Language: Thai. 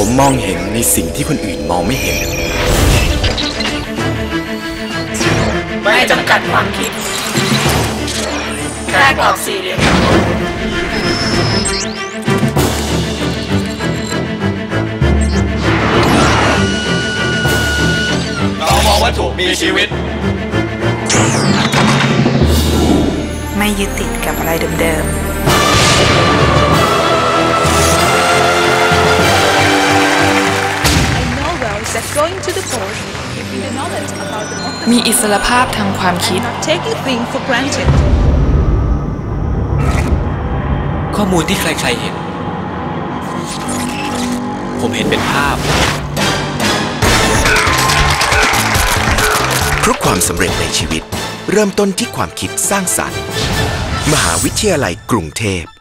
ผมมองเห็นในสิ่งที่คนอื่นมองไม่เห็น ไม่จำกัดความคิดแค่กรอบสี่เหลี่ยมเรามองวัตถุมีชีวิต ไม่ยึดติดกับอะไรเดิม I มีอิสรภาพทางความคิด not taking things for granted. ข้อมูลที่ใครๆเห็น ผมเห็นเป็นภาพ เพราะความสำเร็จในชีวิต เริ่มต้นที่ความคิดสร้างสรรค์ มหาวิทยาลัยกรุงเทพ